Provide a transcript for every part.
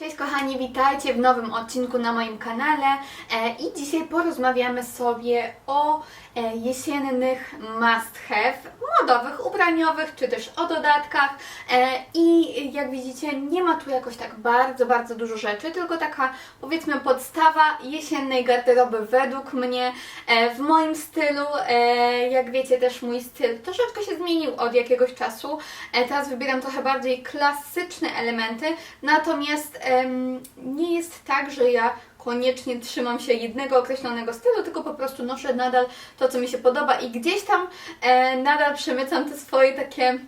Cześć kochani, witajcie w nowym odcinku na moim kanale e, i dzisiaj porozmawiamy sobie o e, jesiennych must have, modowych, ubraniowych, czy też o dodatkach e, i jak widzicie nie ma tu jakoś tak bardzo, bardzo dużo rzeczy, tylko taka powiedzmy podstawa jesiennej garderoby według mnie w moim stylu, jak wiecie też mój styl troszeczkę się zmienił od jakiegoś czasu, teraz wybieram trochę bardziej klasyczne elementy, natomiast nie jest tak, że ja koniecznie trzymam się jednego określonego stylu, tylko po prostu noszę nadal to, co mi się podoba i gdzieś tam e, nadal przemycam te swoje takie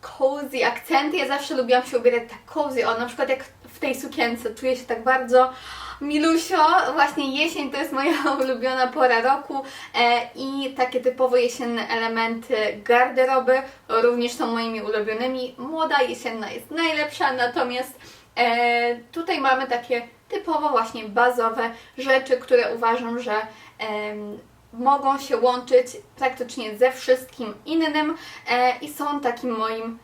cozy akcenty. Ja zawsze lubiłam się ubierać tak cozy, o na przykład jak w tej sukience czuję się tak bardzo milusio. Właśnie jesień to jest moja ulubiona pora roku e, i takie typowo jesienne elementy garderoby również są moimi ulubionymi. Moda jesienna jest najlepsza, natomiast e, tutaj mamy takie typowo właśnie bazowe rzeczy, które uważam, że em, mogą się łączyć praktycznie ze wszystkim innym e, i są takim moim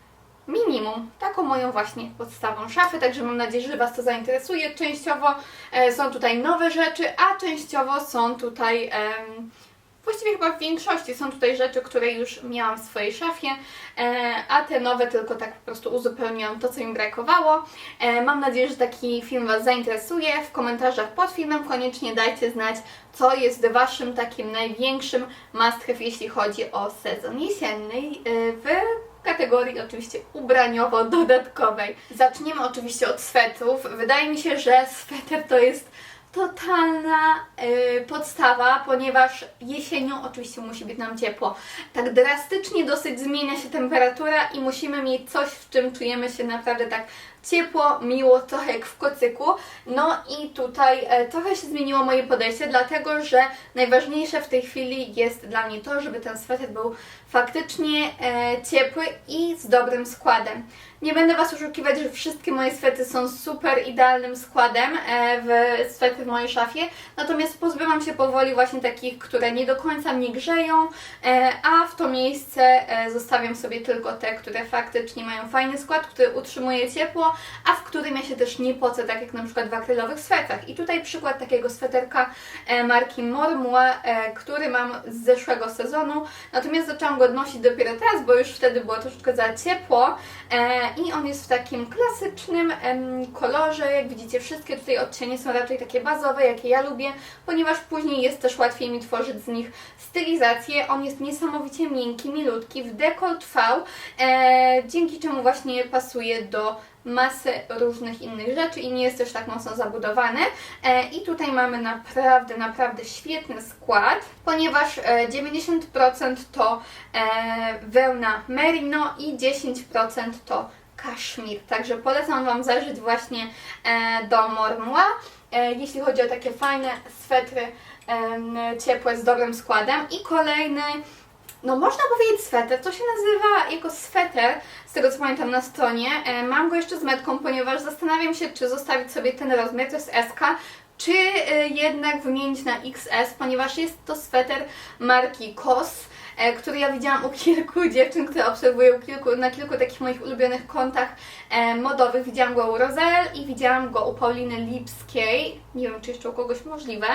minimum, taką moją właśnie podstawą szafy, także mam nadzieję, że Was to zainteresuje. Częściowo e, są tutaj nowe rzeczy, a częściowo są tutaj, em, właściwie chyba w większości są tutaj rzeczy, które już miałam w swojej szafie, e, a te nowe tylko tak po prostu uzupełniam to, co mi brakowało. E, mam nadzieję, że taki film Was zainteresuje. W komentarzach pod filmem koniecznie dajcie znać, co jest Waszym takim największym must have, jeśli chodzi o sezon jesienny e, w kategorii oczywiście ubraniowo-dodatkowej. Zaczniemy oczywiście od swetrów. Wydaje mi się, że sweter to jest totalna y, podstawa, ponieważ jesienią oczywiście musi być nam ciepło. Tak drastycznie dosyć zmienia się temperatura i musimy mieć coś, w czym czujemy się naprawdę tak ciepło, miło, trochę jak w kocyku. No i tutaj e, trochę się zmieniło moje podejście, dlatego że najważniejsze w tej chwili jest dla mnie to, żeby ten sweter był faktycznie e, ciepły i z dobrym składem. Nie będę Was oszukiwać, że wszystkie moje swety są super idealnym składem e, w swety w mojej szafie, natomiast pozbywam się powoli właśnie takich, które nie do końca mnie grzeją, e, a w to miejsce e, zostawiam sobie tylko te, które faktycznie mają fajny skład, który utrzymuje ciepło, a w którym ja się też nie pocę, tak jak na przykład w akrylowych swetach. I tutaj przykład takiego sweterka marki Mormua, który mam z zeszłego sezonu, natomiast zaczęłam go nosić dopiero teraz, bo już wtedy było troszeczkę za ciepło i on jest w takim klasycznym kolorze, jak widzicie wszystkie tutaj odcienie są raczej takie bazowe, jakie ja lubię, ponieważ później jest też łatwiej mi tworzyć z nich stylizację. On jest niesamowicie miękki, milutki, w dekolt V, e, dzięki czemu właśnie pasuje do masy różnych innych rzeczy i nie jest też tak mocno zabudowany. E, I tutaj mamy naprawdę, naprawdę świetny skład, ponieważ e, 90% to e, wełna merino i 10% to kaszmir. Także polecam Wam zajrzeć właśnie e, do Mormua, e, jeśli chodzi o takie fajne swetry ciepłe z dobrym składem. I kolejny no można powiedzieć sweter, to się nazywa jako sweter, z tego co pamiętam na stronie. E, Mam go jeszcze z metką, ponieważ zastanawiam się, czy zostawić sobie ten rozmiar, to jest SK, czy jednak wymienić na XS, ponieważ jest to sweter marki COS, który ja widziałam u kilku dziewczyn, które obserwują kilku, na kilku takich moich ulubionych kontach e, modowych. Widziałam go u Roselle i widziałam go u Pauliny Lipskiej, nie wiem czy jeszcze u kogoś możliwe.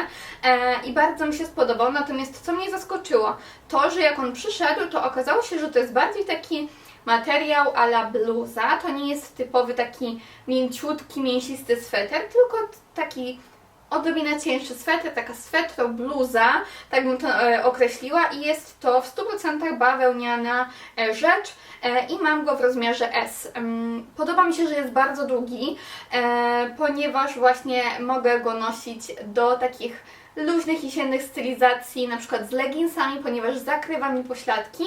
E, i bardzo mi się spodobał, natomiast co mnie zaskoczyło, to, że jak on przyszedł, to okazało się, że to jest bardziej taki materiał a la bluza, to nie jest typowy taki mięciutki, mięsisty sweter, tylko taki odrobinę cięższy sweter, taka swetro bluza, tak bym to e, określiła i jest to w 100% bawełniana e, rzecz e, i mam go w rozmiarze S. Ym, Podoba mi się, że jest bardzo długi, ponieważ właśnie mogę go nosić do takich luźnych jesiennych stylizacji, na przykład z leginsami, ponieważ zakrywa mi pośladki,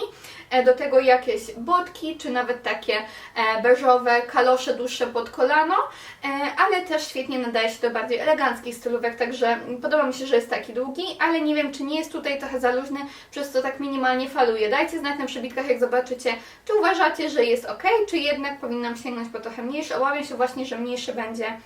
e, do tego jakieś botki, czy nawet takie e, beżowe kalosze dłuższe pod kolano, e, ale też świetnie nadaje się do bardziej eleganckich stylówek, także podoba mi się, że jest taki długi, ale nie wiem, czy nie jest tutaj trochę za luźny, przez co tak minimalnie faluje. Dajcie znać na przebitkach, jak zobaczycie, czy uważacie, że jest ok, czy jednak powinnam sięgnąć po trochę mniejszy. Obawiam się właśnie, że mniejszy będzie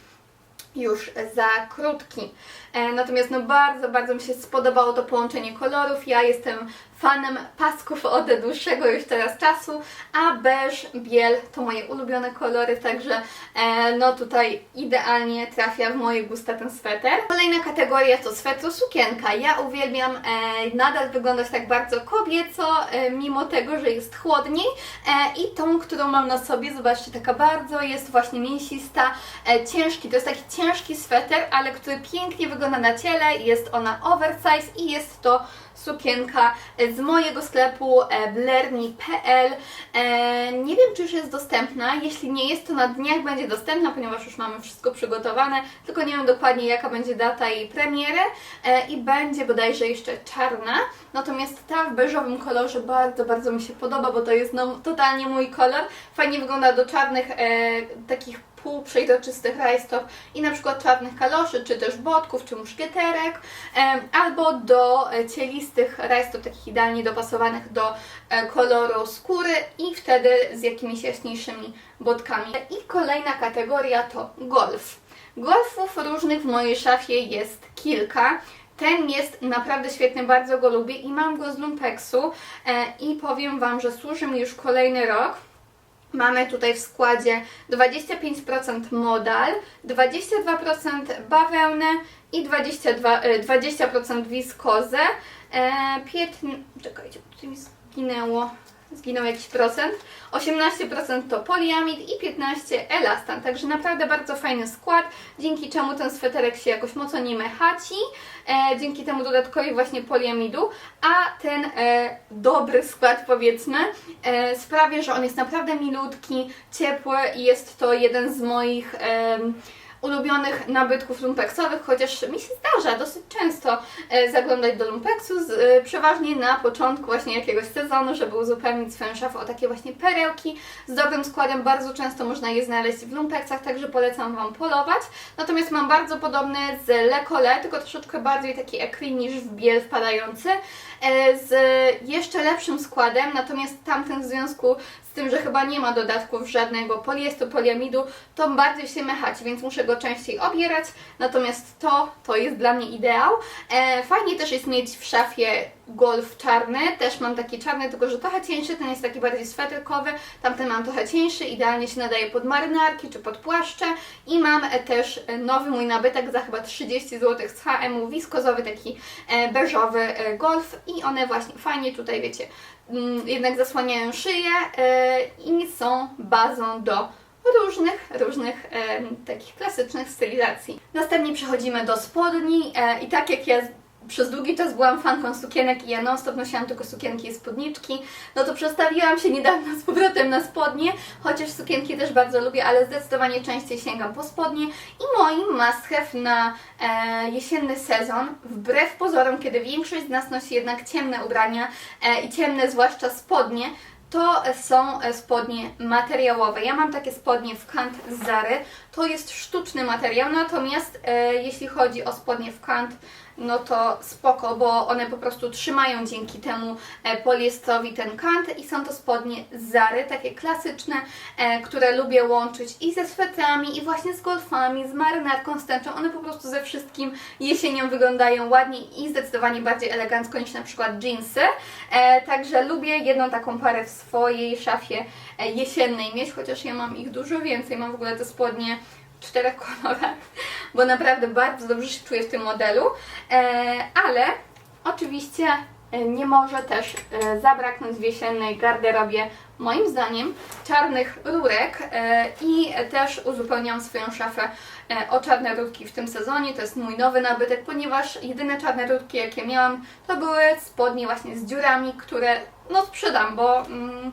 już za krótki. E, natomiast no bardzo, bardzo mi się spodobało to połączenie kolorów. Ja jestem fanem pasków od dłuższego już teraz czasu, a beż, biel to moje ulubione kolory, także e, no tutaj idealnie trafia w moje gusta ten sweter. Kolejna kategoria to swetro sukienka. Ja uwielbiam e, nadal wyglądać tak bardzo kobieco, e, mimo tego, że jest chłodniej e, i tą, którą mam na sobie, zobaczcie, taka bardzo jest właśnie mięsista, e, ciężki, to jest taki ciężki sweter, ale który pięknie wygląda na ciele, jest ona oversize i jest to sukienka z mojego sklepu e, blerni.pl. E, Nie wiem, czy już jest dostępna. Jeśli nie jest, to na dniach będzie dostępna, ponieważ już mamy wszystko przygotowane, tylko nie wiem dokładnie, jaka będzie data jej premiery e, i będzie bodajże jeszcze czarna. Natomiast ta w beżowym kolorze bardzo, bardzo mi się podoba, bo to jest no, totalnie mój kolor. Fajnie wygląda do czarnych e, takich półprzejrzyστych rajstop i na przykład czarnych kaloszy, czy też botków, czy muszkieterek, albo do e, cielistych rajstop, takich idealnie dopasowanych do e, koloru skóry i wtedy z jakimiś jaśniejszymi botkami. I kolejna kategoria to golf. Golfów różnych w mojej szafie jest kilka. Ten jest naprawdę świetny, bardzo go lubię i mam go z Lumpeksu e, i powiem Wam, że służy mi już kolejny rok. Mamy tutaj w składzie 25% modal, 22% bawełnę i 22, e, 20% wiskozę. E, 15, czekajcie, tutaj mi zginęło, zginął jakiś procent. 18% to poliamid i 15% elastan, także naprawdę bardzo fajny skład, dzięki czemu ten sweterek się jakoś mocno nie mechaci, e, dzięki temu dodatkowi właśnie poliamidu, a ten e, dobry skład powiedzmy e, sprawia, że on jest naprawdę milutki, ciepły i jest to jeden z moich em, ulubionych nabytków lumpeksowych, chociaż mi się zdarza dosyć często e, zaglądać do lumpeksu, e, przeważnie na początku właśnie jakiegoś sezonu, żeby uzupełnić swoją szafę o takie właśnie perełki z dobrym składem. Bardzo często można je znaleźć w lumpeksach, także polecam Wam polować. Natomiast mam bardzo podobne z Le Collet, tylko troszeczkę bardziej taki ekri niż w biel wpadający, e, z jeszcze lepszym składem, natomiast tamten w związku tym, że chyba nie ma dodatków żadnego poliestru, poliamidu, to bardziej się mechaci, więc muszę go częściej obierać, natomiast to, to jest dla mnie ideał. E, fajnie też jest mieć w szafie golf czarny, też mam taki czarny, tylko że trochę cieńszy, ten jest taki bardziej sweterkowy, tamten mam trochę cieńszy, idealnie się nadaje pod marynarki czy pod płaszcze. I mam e, też e, nowy mój nabytek za chyba 30 zł z H&M wiskozowy, taki e, beżowy golf. I one właśnie fajnie tutaj, wiecie, jednak zasłaniają szyję e, i są bazą do różnych, różnych takich klasycznych stylizacji. Następnie przechodzimy do spodni e, i tak jak ja przez długi czas byłam fanką sukienek i ja non stop nosiłam tylko sukienki i spódniczki, no to przestawiłam się niedawno z powrotem na spodnie, chociaż sukienki też bardzo lubię, ale zdecydowanie częściej sięgam po spodnie i moim must have na e, jesienny sezon, wbrew pozorom, kiedy większość z nas nosi jednak ciemne ubrania e, i ciemne zwłaszcza spodnie, to są e, spodnie materiałowe. Ja mam takie spodnie w kant z Zary. To jest sztuczny materiał, natomiast e, jeśli chodzi o spodnie w kant, no to spoko, bo one po prostu trzymają dzięki temu e, poliestrowi ten kant i są to spodnie Zary, takie klasyczne, e, które lubię łączyć i ze swetrami, i właśnie z golfami, z marynarką, z tęczą. One po prostu ze wszystkim jesienią wyglądają ładniej i zdecydowanie bardziej elegancko niż na przykład jeansy. E, także lubię jedną taką parę w swojej szafie jesiennej mieć, chociaż ja mam ich dużo więcej. Mam w ogóle te spodnie czterech kolorach, bo naprawdę bardzo dobrze się czuję w tym modelu. E, ale oczywiście e, nie może też e, zabraknąć w jesiennej garderobie moim zdaniem czarnych rurek i też uzupełniam swoją szafę o czarne rurki w tym sezonie. To jest mój nowy nabytek, ponieważ jedyne czarne rurki jakie miałam to były spodnie właśnie z dziurami, które no sprzedam, bo mm,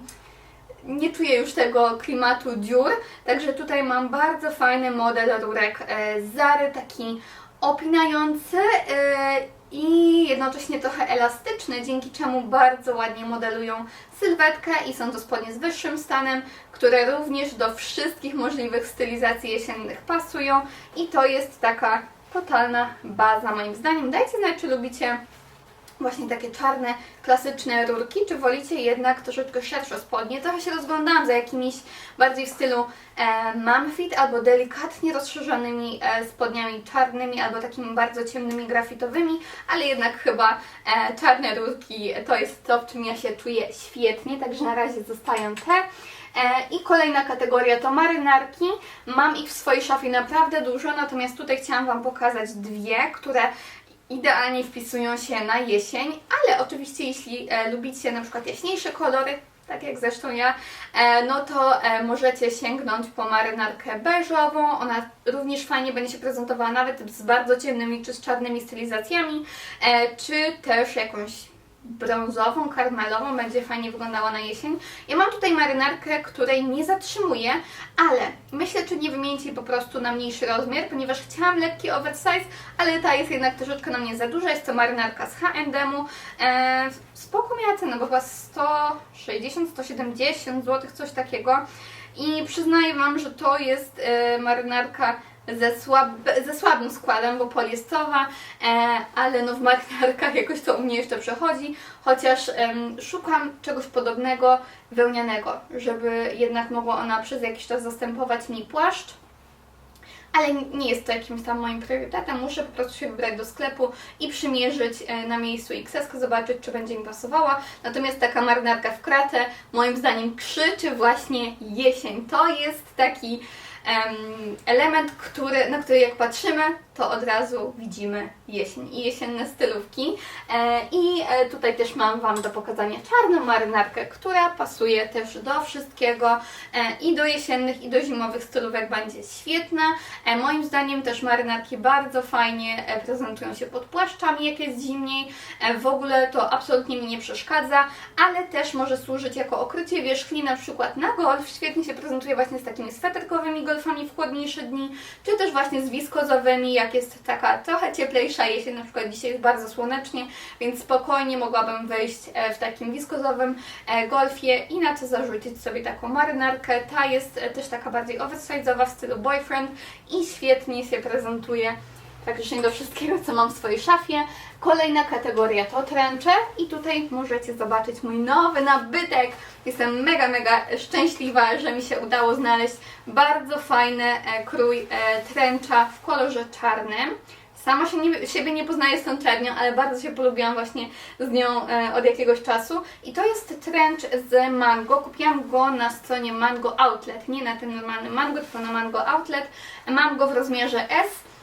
nie czuję już tego klimatu dziur, także tutaj mam bardzo fajny model rurek e, Zary, taki opinający e, i jednocześnie trochę elastyczny, dzięki czemu bardzo ładnie modelują sylwetkę i są to spodnie z wyższym stanem, które również do wszystkich możliwych stylizacji jesiennych pasują i to jest taka totalna baza moim zdaniem. Dajcie znać, czy lubicie właśnie takie czarne, klasyczne rurki, czy wolicie jednak troszeczkę szersze spodnie? Trochę się rozglądałam za jakimiś bardziej w stylu e, Mumfit albo delikatnie rozszerzonymi e, spodniami czarnymi albo takimi bardzo ciemnymi grafitowymi, ale jednak chyba e, czarne rurki to jest to, w czym ja się czuję świetnie, także na razie zostają te. E, I kolejna kategoria to marynarki. Mam ich w swojej szafie naprawdę dużo, natomiast tutaj chciałam Wam pokazać dwie, które idealnie wpisują się na jesień, ale oczywiście jeśli e, lubicie na przykład jaśniejsze kolory, tak jak zresztą ja, e, no to e, możecie sięgnąć po marynarkę beżową. Ona również fajnie będzie się prezentowała nawet z bardzo ciemnymi czy z czarnymi stylizacjami, czy też jakąś brązową, karmelową, będzie fajnie wyglądała na jesień. Ja mam tutaj marynarkę, której nie zatrzymuję, ale myślę, czy nie wymienić jej po prostu na mniejszy rozmiar, ponieważ chciałam lekki oversize, ale ta jest jednak troszeczkę na mnie za duża. Jest to marynarka z H&M-u. Eee, spoko miała cenę, bo chyba 160-170 zł, coś takiego. I przyznaję Wam, że to jest e, marynarka ze, słab, ze słabym składem, bo poliestrowa, e, ale no w marynarkach jakoś to u mnie jeszcze przechodzi, chociaż em, szukam czegoś podobnego, wełnianego, żeby jednak mogła ona przez jakiś czas zastępować mi płaszcz. Ale nie jest to jakimś tam moim priorytetem. Muszę po prostu się wybrać do sklepu i przymierzyć e, na miejscu XS, zobaczyć, czy będzie mi pasowała. Natomiast taka marynarka w kratę, moim zdaniem, krzyczy właśnie jesień. To jest taki element, który, na który jak patrzymy, to od razu widzimy jesień i jesienne stylówki. E, I e, tutaj też mam Wam do pokazania czarną marynarkę, która pasuje też do wszystkiego e, i do jesiennych, i do zimowych stylówek będzie świetna. Moim zdaniem też marynarki bardzo fajnie prezentują się pod płaszczami, jak jest zimniej. W ogóle to absolutnie mi nie przeszkadza, ale też może służyć jako okrycie wierzchni, na przykład na golf. Świetnie się prezentuje właśnie z takimi sweterkowymi golfami w chłodniejsze dni, czy też właśnie z wiskozowymi, jak jest taka trochę cieplejsza jesień, na przykład dzisiaj jest bardzo słonecznie, więc spokojnie mogłabym wyjść e, w takimwiskozowym e, golfie i na to zarzucić sobie taką marynarkę. Ta jest e, też taka bardziej oversize'owa w stylu boyfriend i świetnie się prezentuje praktycznie do wszystkiego, co mam w swojej szafie. Kolejna kategoria to tręcze i tutaj możecie zobaczyć mój nowy nabytek. Jestem mega, mega szczęśliwa, że mi się udało znaleźć bardzo fajny e, krój e, tręcza w kolorze czarnym. Sama się nie, siebie nie poznaję z tą czernią, ale bardzo się polubiłam właśnie z nią e, od jakiegoś czasu. I to jest trench z Mango. Kupiłam go na stronie Mango Outlet, nie na tym normalnym Mango, tylko na Mango Outlet. Mam go w rozmiarze S.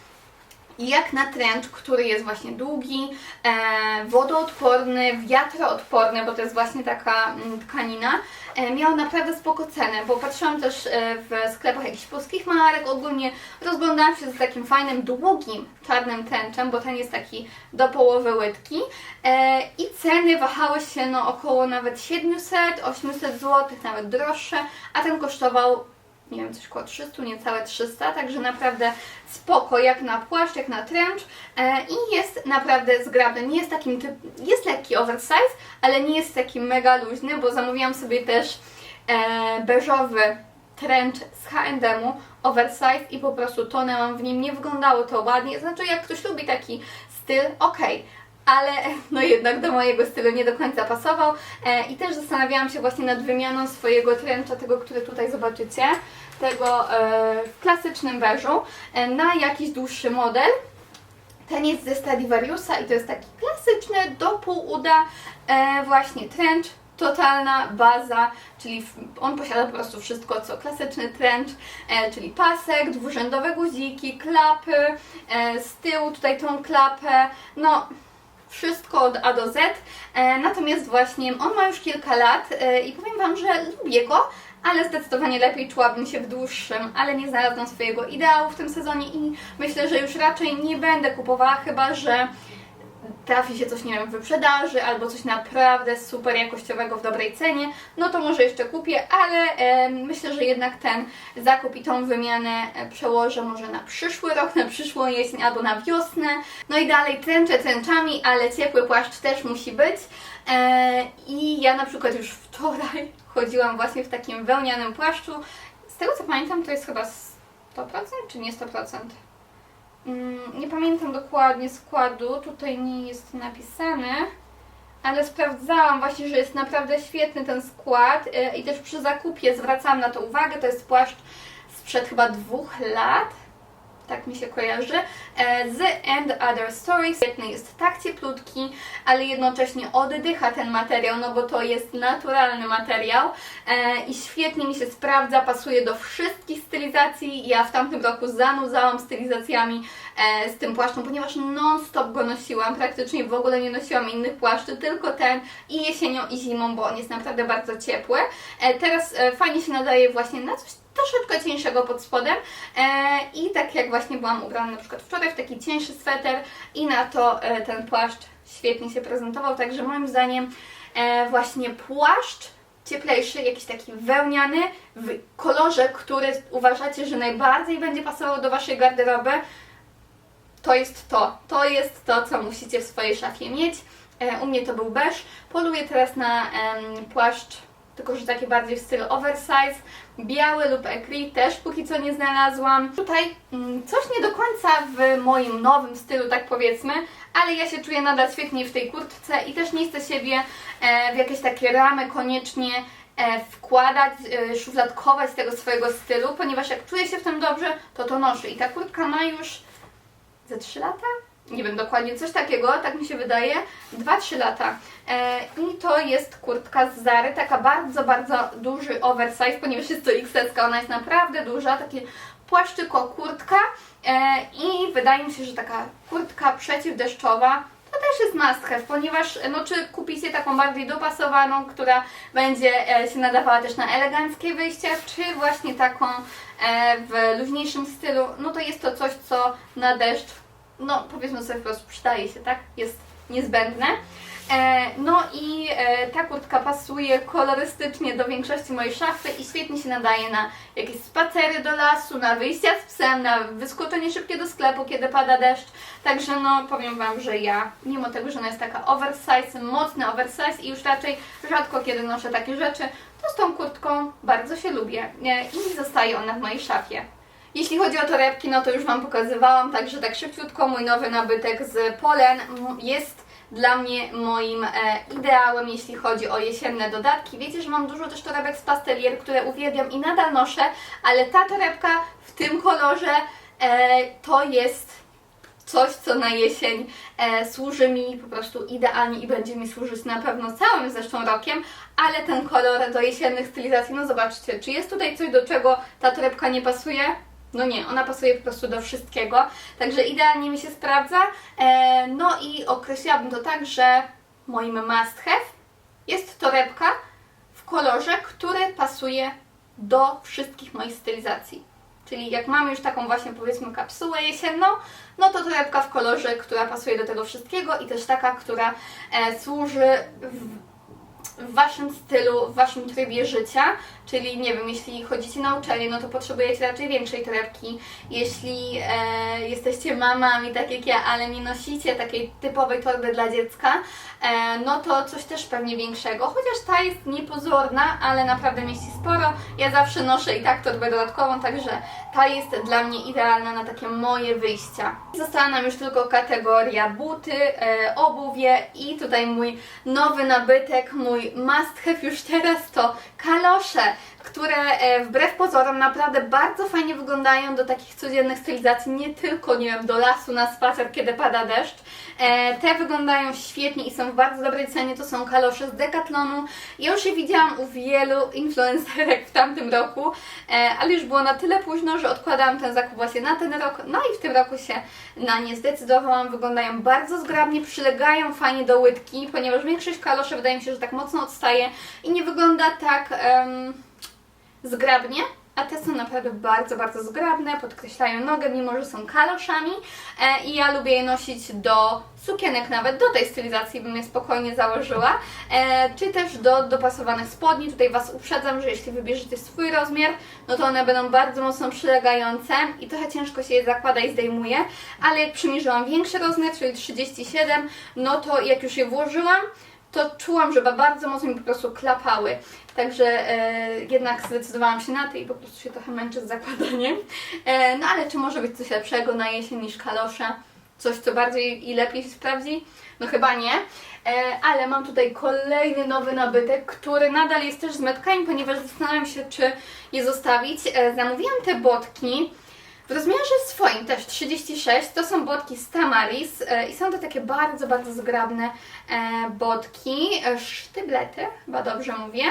I jak na trench, który jest właśnie długi, e, wodoodporny, wiatroodporny, bo to jest właśnie taka mm, tkanina, e, miał naprawdę spoko cenę, bo patrzyłam też e, w sklepach jakichś polskich marek, ogólnie rozglądałam się za takim fajnym, długim, czarnym trenchem, bo ten jest taki do połowy łydki e, i ceny wahały się no około nawet 700, 800 zł, nawet droższe, a ten kosztował nie wiem, coś koło 300, niecałe 300, także naprawdę spoko, jak na płaszcz, jak na trench i jest naprawdę zgrabny. Nie jest takim typ, jest lekki oversize, ale nie jest taki mega luźny, bo zamówiłam sobie też e, beżowy trench z H&M-u, oversize i po prostu tonęłam w nim, nie wyglądało to ładnie, znaczy jak ktoś lubi taki styl, okej, ale no jednak do mojego stylu nie do końca pasował e, i też zastanawiałam się właśnie nad wymianą swojego trencha, tego, który tutaj zobaczycie, tego e, w klasycznym beżu, e, na jakiś dłuższy model. Ten jest ze Stradivariusa i to jest taki klasyczny, do pół uda, e, właśnie trench, totalna baza, czyli on posiada po prostu wszystko, co klasyczny trench, e, czyli pasek, dwurzędowe guziki, klapy, e, z tyłu tutaj tą klapę, no wszystko od A do Z. E, natomiast właśnie on ma już kilka lat e, i powiem Wam, że lubię go, ale zdecydowanie lepiej czułabym się w dłuższym, ale nie znalazłam swojego ideału w tym sezonie i myślę, że już raczej nie będę kupowała, chyba że trafi się coś, nie wiem, w wyprzedaży albo coś naprawdę super jakościowego w dobrej cenie, no to może jeszcze kupię, ale e, myślę, że jednak ten zakup i tą wymianę e, przełożę może na przyszły rok, na przyszłą jesień albo na wiosnę. No i dalej tręczę tręczami, ale ciepły płaszcz też musi być. E, I ja na przykład już wczoraj chodziłam właśnie w takim wełnianym płaszczu. Z tego co pamiętam, to jest chyba 100% czy nie 100%? Mm, Nie pamiętam dokładnie składu, tutaj nie jest napisane. ale sprawdzałam właśnie, że jest naprawdę świetny ten skład e, i też przy zakupie zwracałam na to uwagę. To jest płaszcz sprzed chyba dwóch lat, tak mi się kojarzy, e, z And Other Stories. Świetny jest tak cieplutki, ale jednocześnie oddycha ten materiał, no bo to jest naturalny materiał e, i świetnie mi się sprawdza, pasuje do wszystkich stylizacji. Ja w tamtym roku zanudzałam stylizacjami e, z tym płaszczem, ponieważ non-stop go nosiłam, praktycznie w ogóle nie nosiłam innych płaszczy, tylko ten i jesienią i zimą, bo on jest naprawdę bardzo ciepły. Teraz fajnie się nadaje właśnie na coś troszeczkę cieńszego pod spodem e, i tak jak właśnie byłam ubrana na przykład wczoraj w taki cieńszy sweter i na to e, ten płaszcz świetnie się prezentował, także moim zdaniem e, właśnie płaszcz cieplejszy, jakiś taki wełniany w kolorze, który uważacie, że najbardziej będzie pasował do Waszej garderoby, to jest to. To jest to, co musicie w swojej szafie mieć. U mnie to był beż. Poluję teraz na płaszcz, tylko że taki bardziej w stylu oversize. Biały lub ecri też póki co nie znalazłam. Tutaj mm, coś nie do końca w moim nowym stylu, tak powiedzmy, ale ja się czuję nadal świetnie w tej kurtce i też nie chcę siebie e, w jakieś takie ramy koniecznie e, wkładać, e, szufladkować tego swojego stylu, ponieważ jak czuję się w tym dobrze, to to noszę. I ta kurtka ma już ze 3 lata? Nie wiem dokładnie, coś takiego, tak mi się wydaje. 2-3 lata. E, I to jest kurtka z Zary, taka bardzo, bardzo duży oversize, ponieważ jest to XS, ona jest naprawdę duża, takie płaszczyko kurtka. E, I wydaje mi się, że taka kurtka przeciwdeszczowa to też jest must have, ponieważ no, czy kupicie taką bardziej dopasowaną, która będzie e, się nadawała też na eleganckie wyjścia, czy właśnie taką w luźniejszym stylu, no to jest to coś, co na deszcz, no powiedzmy sobie po prostu przydaje się, tak? Jest niezbędne. E, no i e, ta kurtka pasuje kolorystycznie do większości mojej szafy i świetnie się nadaje na jakieś spacery do lasu, na wyjścia z psem, na wyskoczenie szybkie do sklepu, kiedy pada deszcz. Także no powiem Wam, że ja, mimo tego, że ona jest taka oversize, mocny oversize i już raczej rzadko kiedy noszę takie rzeczy, to z tą kurtką bardzo się lubię i zostaje ona w mojej szafie. Jeśli chodzi o torebki, no to już Wam pokazywałam, także tak szybciutko mój nowy nabytek z Polen jest dla mnie moim e, ideałem, jeśli chodzi o jesienne dodatki. Wiecie, że mam dużo też torebek z pastelier, które uwielbiam i nadal noszę, ale ta torebka w tym kolorze e, to jest coś, co na jesień e, służy mi po prostu idealnie i będzie mi służyć na pewno całym zresztą rokiem, ale ten kolor do jesiennych stylizacji, no zobaczcie, czy jest tutaj coś, do czego ta torebka nie pasuje? No nie, ona pasuje po prostu do wszystkiego, także idealnie mi się sprawdza. E, no i określiłabym to tak, że moim must have jest torebka w kolorze, który pasuje do wszystkich moich stylizacji. Czyli jak mamy już taką właśnie powiedzmy kapsułę jesienną, no to torebka w kolorze, która pasuje do tego wszystkiego i też taka, która e, służy w, w Waszym stylu, w Waszym trybie życia, czyli nie wiem, jeśli chodzicie na uczelnię, no to potrzebujecie raczej większej torebki. Jeśli e, jesteście mamami, tak jak ja, ale nie nosicie takiej typowej torby dla dziecka, e, no to coś też pewnie większego, chociaż ta jest niepozorna, ale naprawdę mieści sporo. Ja zawsze noszę i tak torbę dodatkową, także ta jest dla mnie idealna na takie moje wyjścia. Została nam już tylko kategoria buty, e, obuwie i tutaj mój nowy nabytek, mój must have już teraz to kalosze, które e, wbrew pozorom naprawdę bardzo fajnie wyglądają do takich codziennych stylizacji, nie tylko, nie wiem, do lasu na spacer, kiedy pada deszcz. E, te wyglądają świetnie i są w bardzo dobrej cenie, to są kalosze z Decathlonu. Ja już je widziałam u wielu influencerek w tamtym roku, e, ale już było na tyle późno, że odkładałam ten zakup właśnie na ten rok, no i w tym roku się na nie zdecydowałam. Wyglądają bardzo zgrabnie, przylegają fajnie do łydki, ponieważ większość kaloszy wydaje mi się, że tak mocno odstaje i nie wygląda tak... em, zgrabnie, a te są naprawdę bardzo, bardzo zgrabne, podkreślają nogę, mimo że są kaloszami e, i ja lubię je nosić do sukienek nawet, do tej stylizacji bym je spokojnie założyła, e, czy też do dopasowanych spodni. Tutaj Was uprzedzam, że jeśli wybierzecie swój rozmiar, no to one będą bardzo mocno przylegające i trochę ciężko się je zakłada i zdejmuje, ale jak przymierzyłam większy rozmiar, czyli 37, no to jak już je włożyłam, to czułam, że bardzo mocno mi po prostu klapały. Także e, jednak zdecydowałam się na to i po prostu się trochę męczę z zakładaniem. E, no ale czy może być coś lepszego na jesień niż kalosze? coś, co bardziej i lepiej się sprawdzi? No chyba nie. E, ale mam tutaj kolejny nowy nabytek, który nadal jest też z metkami, ponieważ zastanawiam się, czy je zostawić. E, zamówiłam te botki w rozmiarze swoim też 36. To są botki z Tamaris e, i są to takie bardzo, bardzo zgrabne e, botki, e, sztyblety, chyba dobrze mówię.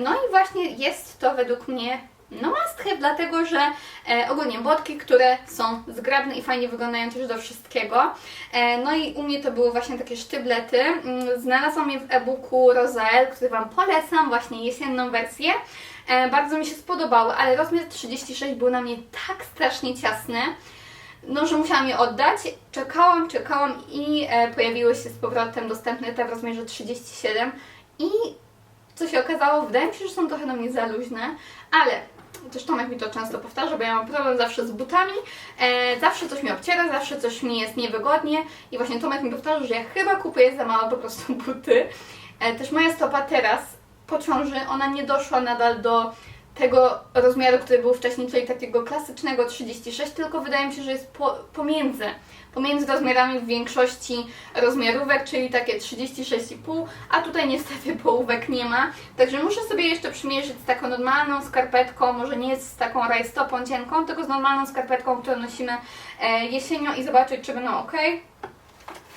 No i właśnie jest to według mnie no must have, dlatego że e, ogólnie botki, które są zgrabne i fajnie wyglądają też do wszystkiego. E, no i u mnie to były właśnie takie sztyblety. Mm, Znalazłam je w e-booku Rozel, który Wam polecam, właśnie jesienną wersję. E, bardzo mi się spodobały, ale rozmiar 36 był na mnie tak strasznie ciasny, no, że musiałam je oddać. Czekałam, czekałam i e, pojawiły się z powrotem dostępne te w rozmiarze 37 i co się okazało, wydaje mi się, że są trochę na mnie za luźne, ale też Tomek mi to często powtarza, bo ja mam problem zawsze z butami, e, zawsze coś mi obciera, zawsze coś mi jest niewygodnie i właśnie Tomek mi powtarza, że ja chyba kupuję za małe po prostu buty. E, też moja stopa teraz po ciąży, ona nie doszła nadal do tego rozmiaru, który był wcześniej, czyli takiego klasycznego 36, tylko wydaje mi się, że jest po, pomiędzy, pomiędzy rozmiarami w większości rozmiarówek, czyli takie 36,5, a tutaj niestety połówek nie ma. Także muszę sobie jeszcze przymierzyć z taką normalną skarpetką, może nie z taką rajstopą cienką, tylko z normalną skarpetką, którą nosimy e, jesienią i zobaczyć, czy będą ok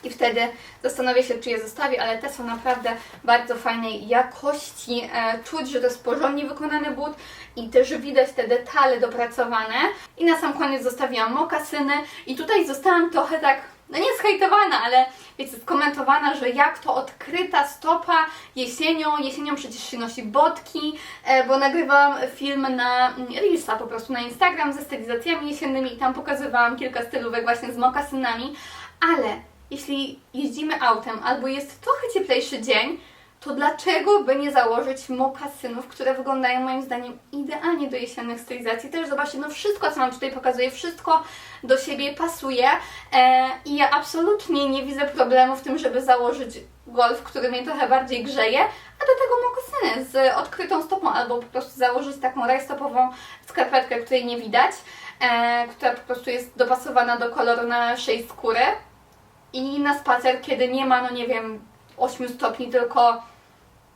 i wtedy zastanowię się, czy je zostawię, ale te są naprawdę bardzo fajnej jakości. E, czuć, że to jest porządnie wykonany but i też widać te detale dopracowane. I na sam koniec zostawiłam mokasyny i tutaj zostałam trochę tak, no nie zhejtowana, ale wiecie, skomentowana, że jak to odkryta stopa jesienią, jesienią przecież się nosi botki, e, bo nagrywałam film na mm, Reelsa po prostu na Instagram ze stylizacjami jesiennymi i tam pokazywałam kilka stylówek właśnie z mokasynami, ale jeśli jeździmy autem albo jest trochę cieplejszy dzień, to dlaczego by nie założyć mokasynów, które wyglądają moim zdaniem idealnie do jesiennych stylizacji. Też zobaczcie, no wszystko co Wam tutaj pokazuję, wszystko do siebie pasuje e, i ja absolutnie nie widzę problemu w tym, żeby założyć golf, który mnie trochę bardziej grzeje, a do tego mokasyny z odkrytą stopą albo po prostu założyć taką rajstopową skarpetkę, której nie widać, e, która po prostu jest dopasowana do koloru naszej skóry i na spacer, kiedy nie ma, no nie wiem, 8 stopni, tylko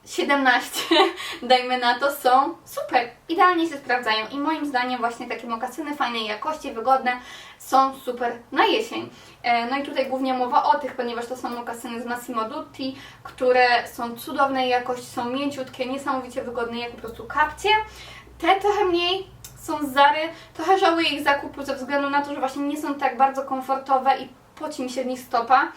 17, dajmy na to, są super, idealnie się sprawdzają i moim zdaniem właśnie takie mokasyny fajnej jakości, wygodne są super na jesień. E, No i tutaj głównie mowa o tych, ponieważ to są mokasyny z Massimo Dutti, które są cudownej jakości, są mięciutkie, niesamowicie wygodne, jak po prostu kapcie. Te trochę mniej są z Zary, trochę żałuję ich zakupu ze względu na to, że właśnie nie są tak bardzo komfortowe i poci mi się w nich stopa.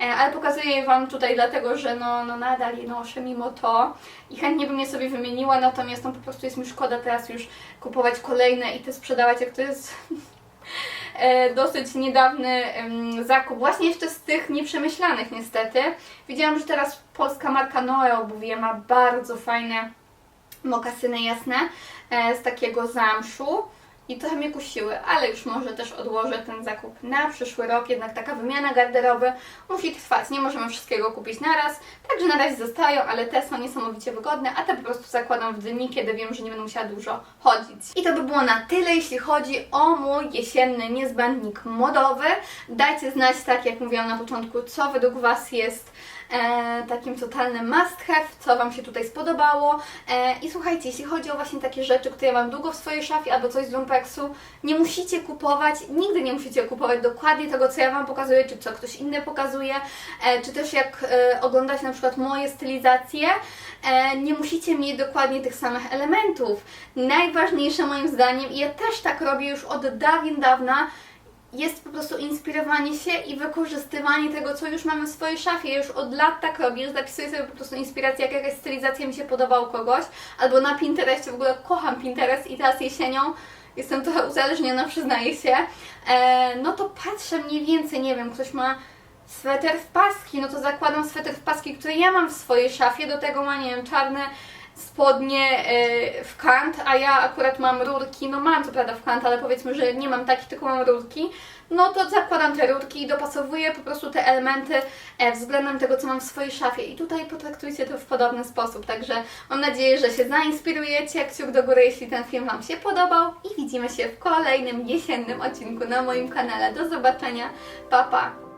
E, Ale pokazuję je Wam tutaj dlatego, że no, no nadal je noszę mimo to i chętnie bym je sobie wymieniła, natomiast no po prostu jest mi szkoda teraz już kupować kolejne i te sprzedawać, jak to jest e, dosyć niedawny zakup, właśnie jeszcze z tych nieprzemyślanych niestety. Widziałam, że teraz polska marka Noe Obuwie ma bardzo fajne mokasyny jasne e, z takiego zamszu i trochę mnie kusiły, ale już może też odłożę ten zakup na przyszły rok, jednak taka wymiana garderoby musi trwać, nie możemy wszystkiego kupić naraz, także na razie zostają, ale te są niesamowicie wygodne, a te po prostu zakładam w dni, kiedy wiem, że nie będę musiała dużo chodzić. I to by było na tyle, jeśli chodzi o mój jesienny niezbędnik modowy. Dajcie znać, tak jak mówiłam na początku, co według Was jest e, takim totalnym must have, co Wam się tutaj spodobało. E, I słuchajcie, jeśli chodzi o właśnie takie rzeczy, które mam długo w swojej szafie albo coś z lumpeksu, nie musicie kupować, nigdy nie musicie kupować dokładnie tego, co ja Wam pokazuję, czy co ktoś inny pokazuje, e, czy też jak e, oglądacie na przykład moje stylizacje, e, nie musicie mieć dokładnie tych samych elementów. Najważniejsze moim zdaniem, i ja też tak robię już od dawien dawna, jest po prostu inspirowanie się i wykorzystywanie tego, co już mamy w swojej szafie. Ja już od lat tak robię, że zapisuję sobie po prostu inspirację, jak jakaś stylizacja mi się podoba u kogoś, albo na Pinterestie, w ogóle kocham Pinterest i teraz jesienią jestem trochę uzależniona, przyznaję się, e, no to patrzę mniej więcej, nie wiem, ktoś ma sweter w paski, no to zakładam sweter w paski, który ja mam w swojej szafie, do tego ma, nie wiem, czarne spodnie e, w kant, a ja akurat mam rurki, no mam co prawda w kant, ale powiedzmy, że nie mam takich, tylko mam rurki, no to zakładam te rurki i dopasowuję po prostu te elementy e, względem tego, co mam w swojej szafie. I tutaj potraktujcie to w podobny sposób, także mam nadzieję, że się zainspirujecie, kciuk do góry, jeśli ten film Wam się podobał. I widzimy się w kolejnym jesiennym odcinku na moim kanale. Do zobaczenia, pa pa!